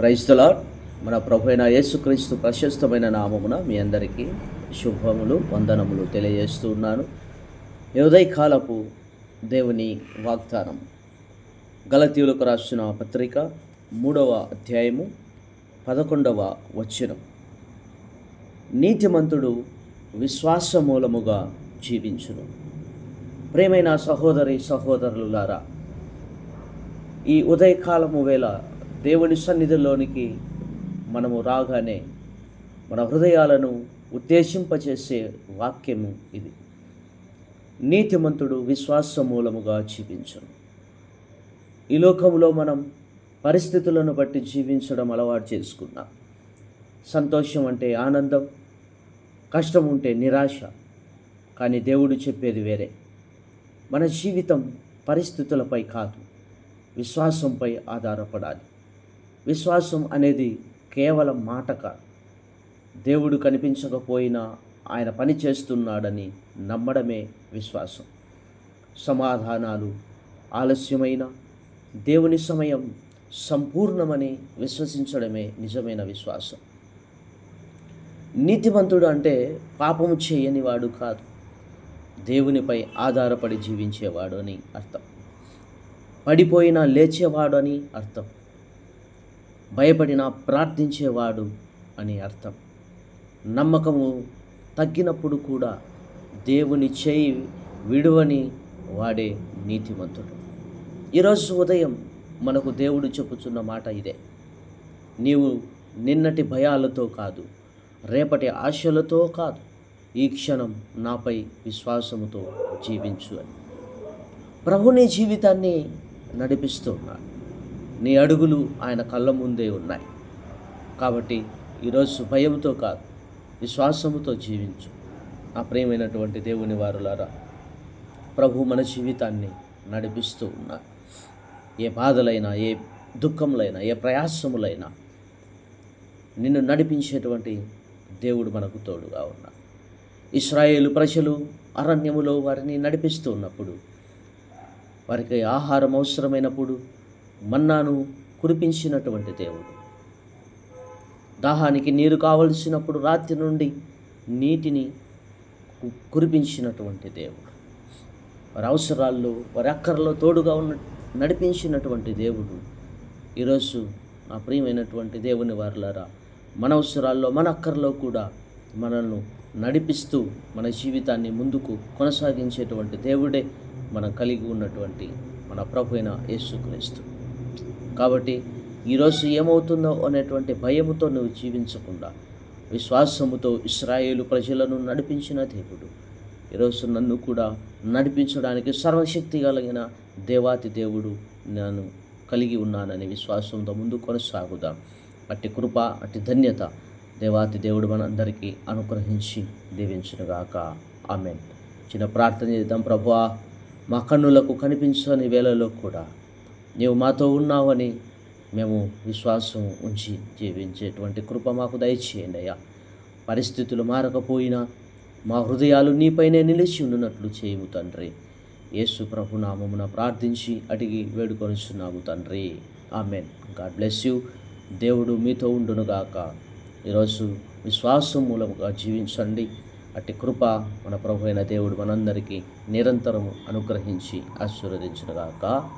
క్రైస్తల మన ప్రభు అయిన యేసుక్రీస్తు ప్రశస్తమైన నామమున మీ అందరికీ శుభములు వందనములు తెలియజేస్తూ ఉన్నాను. ఉదయకాలపు దేవుని వాగ్దానం. గలతీయులకు రాసిన పత్రిక మూడవ అధ్యాయము పదకొండవ వచనం. నీతిమంతుడు విశ్వాస మూలముగా జీవించును. ప్రేమైన సహోదరి సహోదరులారా ఈ ఉదయకాలము వేళ దేవుని సన్నిధిలోనికి మనము రాగానే మన హృదయాలను ఉద్దేశింపచేసే వాక్యము ఇది. నీతిమంతుడు విశ్వాస మూలముగా జీవించను. ఈ లోకంలో మనం పరిస్థితులను బట్టి జీవించడం అలవాటు చేసుకున్నాం. సంతోషం అంటే ఆనందం కష్టం ఉంటే నిరాశ కానీ దేవుడు చెప్పేది వేరే. మన జీవితం పరిస్థితులపై కాదు విశ్వాసంపై ఆధారపడాలి. విశ్వాసం అనేది కేవలం మాట కాదు. దేవుడు కనిపించకపోయినా ఆయన పని చేస్తున్నాడని నమ్మడమే విశ్వాసం. సమాధానాలు ఆలస్యమైన దేవుని సమయం సంపూర్ణమని విశ్వసించడమే నిజమైన విశ్వాసం. నీతిమంతుడు అంటే పాపము చేయని వాడు కాదు. దేవునిపై ఆధారపడి జీవించేవాడు అని అర్థం. పడిపోయినా లేచేవాడు అని అర్థం. భయపడినా ప్రార్థించేవాడు అని అర్థం. నమ్మకము తగ్గినప్పుడు కూడా దేవుని చేయి విడువని వాడే నీతిమంతుడు. ఈరోజు ఉదయం మనకు దేవుడు చెప్పుచున్న మాట ఇదే. నీవు నిన్నటి భయాలతో కాదు రేపటి ఆశలతో కాదు ఈ క్షణం నాపై విశ్వాసముతో జీవించు అని. ప్రభు నీ జీవితాన్ని నడిపిస్తున్నాడు నీ అడుగులు ఆయన కళ్ళ ముందే ఉన్నాయి. కాబట్టి ఈరోజు భయంతో కాదు విశ్వాసముతో జీవించు. నా ప్రేమైనటువంటి దేవుని వారులారా ప్రభు మన జీవితాన్ని నడిపిస్తూ ఉన్నారు ఏ బాధలైనా ఏ దుఃఖములైనా ఏ ప్రయాసములైనా నిన్ను నడిపించేటువంటి దేవుడు మనకు తోడుగా ఉన్నా. ఇస్రాయేలు ప్రజలు అరణ్యములో వారిని నడిపిస్తూ ఉన్నప్పుడు వారికి ఆహారం అవసరమైనప్పుడు మన్నాను కురిపించినటువంటి దేవుడు. దాహానికి నీరు కావలసినప్పుడు రాత్రి నుండి నీటిని కురిపించినటువంటి దేవుడు. వారి అవసరాల్లో వారి అక్కర్లో తోడుగా ఉన్న నడిపించినటువంటి దేవుడు. ఈరోజు నా ప్రియమైనటువంటి దేవుని వారులారా మన అవసరాల్లో మన అక్కర్లో కూడా మనల్ని నడిపిస్తూ మన జీవితాన్ని ముందుకు కొనసాగించేటువంటి దేవుడే మనం కలిగి ఉన్నటువంటి మన ప్రభు అయిన యేసుక్రీస్తు. కాబట్టి ఈరోజు ఏమవుతుందో అనేటువంటి భయముతో నువ్వు జీవించకుండా విశ్వాసముతో ఇస్రాయేలు ప్రజలను నడిపించిన దేవుడు. ఈరోజు నన్ను కూడా నడిపించడానికి సర్వశక్తి కలిగిన దేవాతి దేవుడు నేను కలిగి ఉన్నానని విశ్వాసంతో ముందు కొనసాగుదాం. అట్టి కృప అట్టి ధన్యత దేవాతి దేవుడు మనందరికీ అనుగ్రహించి దీవించునుగాక. ఆమెన్. చిన్న ప్రార్థన చేద్దాం ప్రభువా. మా కన్నులకు కనిపించని వేళలో కూడా నీవు మాతో ఉన్నావని మేము విశ్వాసం ఉంచి జీవించేటువంటి కృప మాకు దయచేయండి అయ్యా. పరిస్థితులు మారకపోయినా మా హృదయాలు నీపైనే నిలిచి ఉన్నట్లు చేయము తండ్రి. యేసు ప్రభు నామమున ప్రార్థించి అడిగి వేడుకొనిస్తున్నాము తండ్రి. ఆమెన్. God bless you. దేవుడు మీతో ఉండునుగాక ఈరోజు విశ్వాసం మూలముగా జీవించండి. అట్టి కృప మన ప్రభు అయిన దేవుడు మనందరికీ నిరంతరం అనుగ్రహించి ఆశీర్వదించునుగాక